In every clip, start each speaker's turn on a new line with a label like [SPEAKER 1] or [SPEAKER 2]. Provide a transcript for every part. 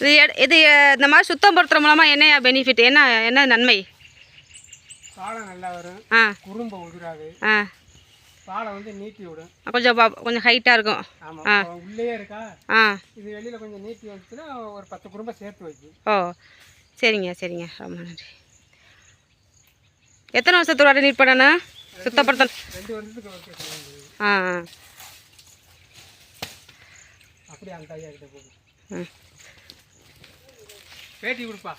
[SPEAKER 1] இது இது இந்த மாதிரி சுத்தம் படுத்துற மூலமாக என்ன பெனிஃபிட் என்ன என்ன நன்மை?
[SPEAKER 2] பாலை நல்லா வரும்.
[SPEAKER 1] ஆ.
[SPEAKER 2] குறும்ப உதிராது.
[SPEAKER 1] ஆ.
[SPEAKER 2] பாலை வந்து நீட்டி விடும்.
[SPEAKER 1] கொஞ்சம் கொஞ்சம் ஹைட்டாக இருக்கும்.
[SPEAKER 2] ஆமாம் உள்ளேயே இருக்கா?
[SPEAKER 1] ஆ.
[SPEAKER 2] இது வெளியில் கொஞ்சம் நீட்டி வந்துச்சுன்னா ஒரு பத்து குடும்பம் சேர்த்து வைக்கும்.
[SPEAKER 1] ஓ சரிங்க சரிங்க. ரொம்ப நன்றி. எத்தனை வருஷத்தோட நீட் பண்ணணும்? சுத்தப்படுத்த
[SPEAKER 2] ரெண்டு வருஷத்துக்கு
[SPEAKER 1] ஆ.
[SPEAKER 2] அப்படியே அந்த ஐயா கிட்ட போகும்.
[SPEAKER 1] ம்.
[SPEAKER 2] பேட்டி கொடுப்பா.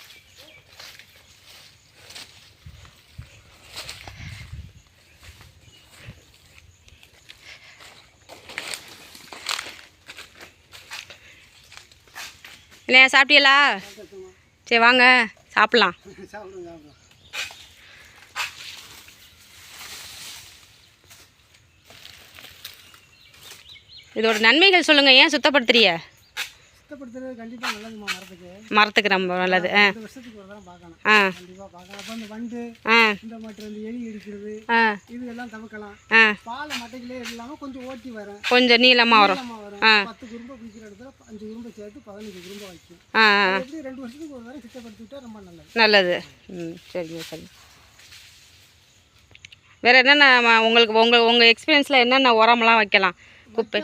[SPEAKER 1] இல்லையா சாப்பிட்டீங்களா சரி வாங்க சாப்பிட்லாம். இதோட நன்மைகள் சொல்லுங்கள் ஏன் சுத்தப்படுத்துறிய
[SPEAKER 2] சுத்தப்படுத்துறது கண்டிப்பாக நல்லதுமா மரத்துக்கு.
[SPEAKER 1] மரத்துக்கு ரொம்ப நல்லது ஆ.
[SPEAKER 2] ரெண்டு வருஷத்துக்கு ஒரு தடவை பார்க்கணும்.
[SPEAKER 1] ஆ.
[SPEAKER 2] கண்டிப்பாக பார்க்கணும். அப்போ இந்த வண்டு
[SPEAKER 1] ஆ.
[SPEAKER 2] இந்த மற்றும் இந்த எலி
[SPEAKER 1] ஆ.
[SPEAKER 2] இதுகெல்லாம் தவிர்க்கலாம்.
[SPEAKER 1] ஆ.
[SPEAKER 2] பாலை மட்டைகளே இல்லாமல் கொஞ்சம் ஓட்டி வரும்
[SPEAKER 1] கொஞ்சம் நீளமாக வரும்.
[SPEAKER 2] நீளமா வரும். பத்து குறும்பை பிடிக்கிற இடத்துல அஞ்சு குறும்பை சேர்த்து பதினஞ்சு குறும்பை வைக்கும்.
[SPEAKER 1] ஆ
[SPEAKER 2] எப்படி ரெண்டு வருஷத்துக்கு ஒரு தடவை சுத்தப்படுத்திவிட்டா ரொம்ப நல்லது.
[SPEAKER 1] நல்லது. ம் சரிங்க சரிங்க. வேறு என்னென்ன உங்களுக்கு உங்கள் உங்கள் எக்ஸ்பீரியன்ஸில் என்னென்ன உரம்லாம் வைக்கலாம்? குப்பை.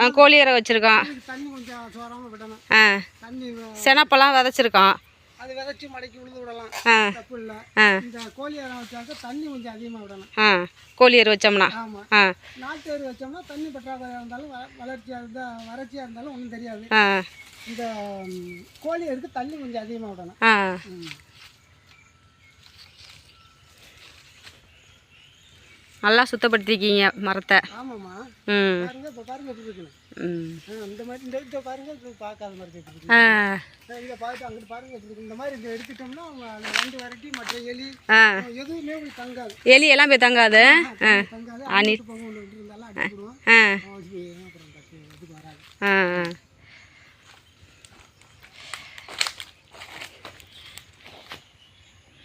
[SPEAKER 1] ஆ கோழி இறை வச்சுருக்கோம்
[SPEAKER 2] இதுக்கு தண்ணி கொஞ்சம் சோறாமல் விடணும்.
[SPEAKER 1] ஆ. செனப்பெல்லாம் விதைச்சிருக்கோம்
[SPEAKER 2] அது விதைச்சி மடக்கி உழுது விடலாம். தப்பு இல்லை. இந்த கோழி இறை வச்சாக்க தண்ணி கொஞ்சம் அதிகமாக விடணும்.
[SPEAKER 1] ஆ கோழி இறை வச்சோம்னா.
[SPEAKER 2] ஆமாம் நாட்டு எரு வச்சோம்னா தண்ணி பற்றாக்குறையாக இருந்தாலும் வளர்ச்சியாக இருந்தால் வறட்சியாக இருந்தாலும் ஒன்றும் தெரியாது. இந்த கோழி எருக்கு தண்ணி கொஞ்சம் அதிகமாக விடணும்
[SPEAKER 1] ஆ
[SPEAKER 2] ம்.
[SPEAKER 1] நல்லா சுத்தப்படுத்திருக்கீங்க மரத்தை.
[SPEAKER 2] ஆமாம்மா.
[SPEAKER 1] ம்.
[SPEAKER 2] பாருங்க இப்போ பாருங்க எப்படி இருக்குன்னு.
[SPEAKER 1] ம்.
[SPEAKER 2] இந்த மாதிரி இந்த பாருங்க இப்போ பார்க்காத மாதிரி எப்படி
[SPEAKER 1] ஆ.
[SPEAKER 2] இருக்கு. இதை பார்த்து அங்கிட்டு பாருங்க எப்படி இந்த மாதிரி இதை எடுத்துட்டோம்னா அந்த வண்டு வரட்டி மற்ற எலி எதுவுமே உங்களுக்கு தங்காது.
[SPEAKER 1] எலி எல்லாம் போய் தங்காது? ஆ
[SPEAKER 2] தங்காது. இருந்தாலும் அடிச்சுடுவோம் அப்புறம் வராது.
[SPEAKER 1] ஆ ஆ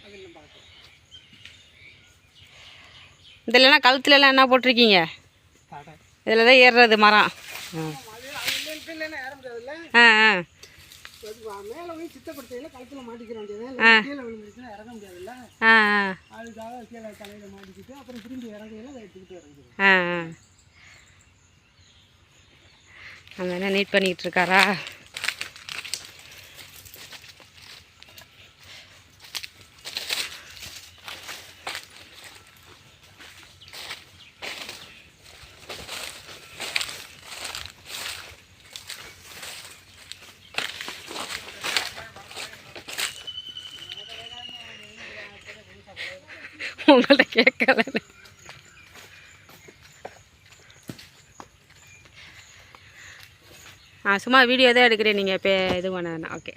[SPEAKER 2] அதெல்லாம் பார்க்கலாம்
[SPEAKER 1] இதிலலாம் கழுத்துலலாம் என்ன போட்டிருக்கீங்க? இதில் தான் ஏறுறது மரம். ஆ. ஆ ஆ.
[SPEAKER 2] அது வா- மேலே போய் சித்தப்படுத்தையில கழுத்தில் மாட்டிக்கிற வேண்டியது இல்லை கீழே விழுந்துருச்சுன்னா இறங்க முடியாதுல்ல
[SPEAKER 1] ஆ ஆ
[SPEAKER 2] அதுக்காக கீழே தலையில் மாட்டிக்கிட்டு அப்புறம் திரும்பி இறங்கையில அதை எடுத்துக்கிட்டு இறங்கிடுவோம்
[SPEAKER 1] ஆ ஆ அங்கே என்ன நீட் பண்ணிக்கிட்டு இருக்காரா உங்கள்கிட்ட கேட்கல ஆ சும்மா வீடியோ தான் எடுக்கிறேன் நீங்கள் இப்போ இது பண்ண ஓகே